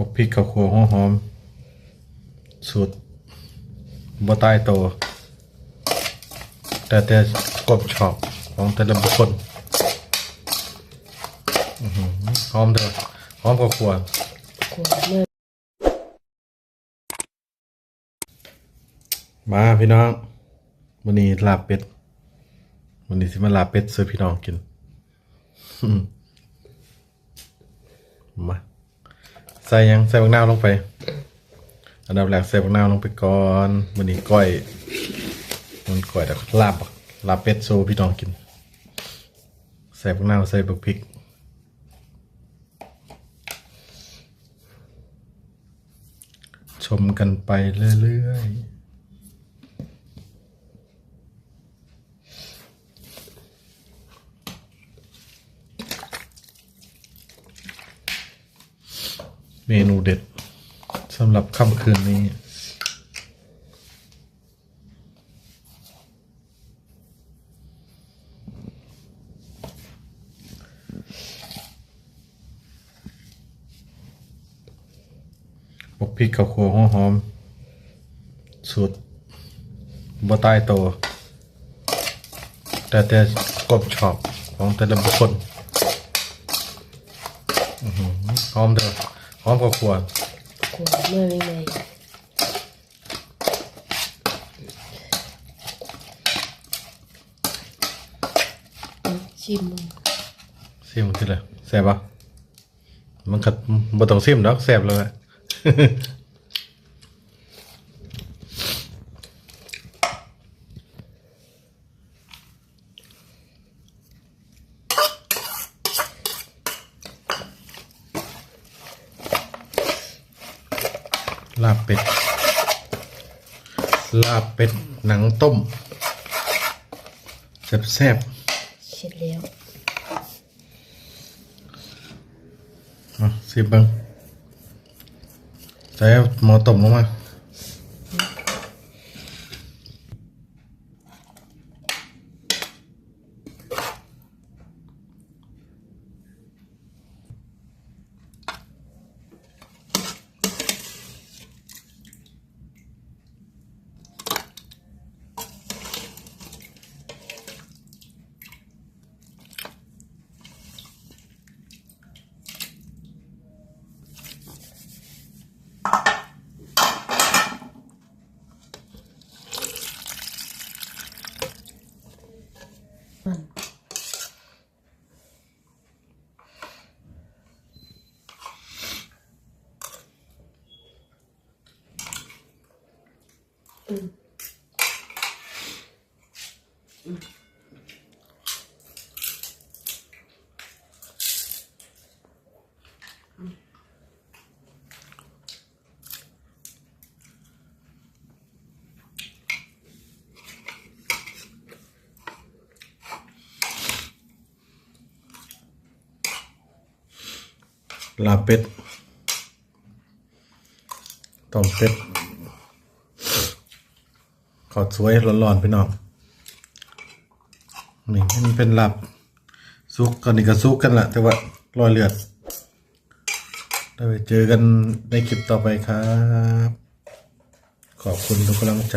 บกพริกข้าวคั่วหัวหอมสูตรบ่ตายโต แต่แต่กบชอบของแต่ละบุคคลอ่อหือมเด้อหอมข้าวคั่วขวดมาพี่น้องวันนี้ลาบเป็ดวันนี้สิมาลาบเป็ดซื้อพี่น้องกิน มา ใส่ยังใส่บักนาวลงไป อันดับแรกใส่บักนาวลงไปก่อนวันนี้ก้อยมันก้อยแต่ลาบอลาบเป็ดโซพี่น้องกิน ใส่บักนาวใส่บักพริกชมกันไปเรื่อยๆ เมนูเด็ดสำหรับค่ำคืนนี้ บกพริกข้าวคั่วหัวหอม สูตรบ่ตายโต แต่แต่กบชอบของแต่ละบุคคลอื้อหือหอมเด้อ หอมข้าวคั่วขวดเมื่อไม่ไหมเอาชิมมึงซิมทีละแซ่บปะมันก็บ่ต้องซิมดอกแซ่บเลย ละลาบเป็ด ลาบเป็ด หนังต้มแซ่บเสร็จแล้วๆมาสิบเบังใส่หมอต้มลงมา ลาบเป็ดต้มเป็ดข อสวยร้อนๆพี่น้องนี่มันเป็นหลับซุกกันนี่ก็ซุกกันแหละแต่ว่ารอยเลือดได้ไปเจอกันในคลิปต่อไปครับ ขอบคุณทุกกำลังใจ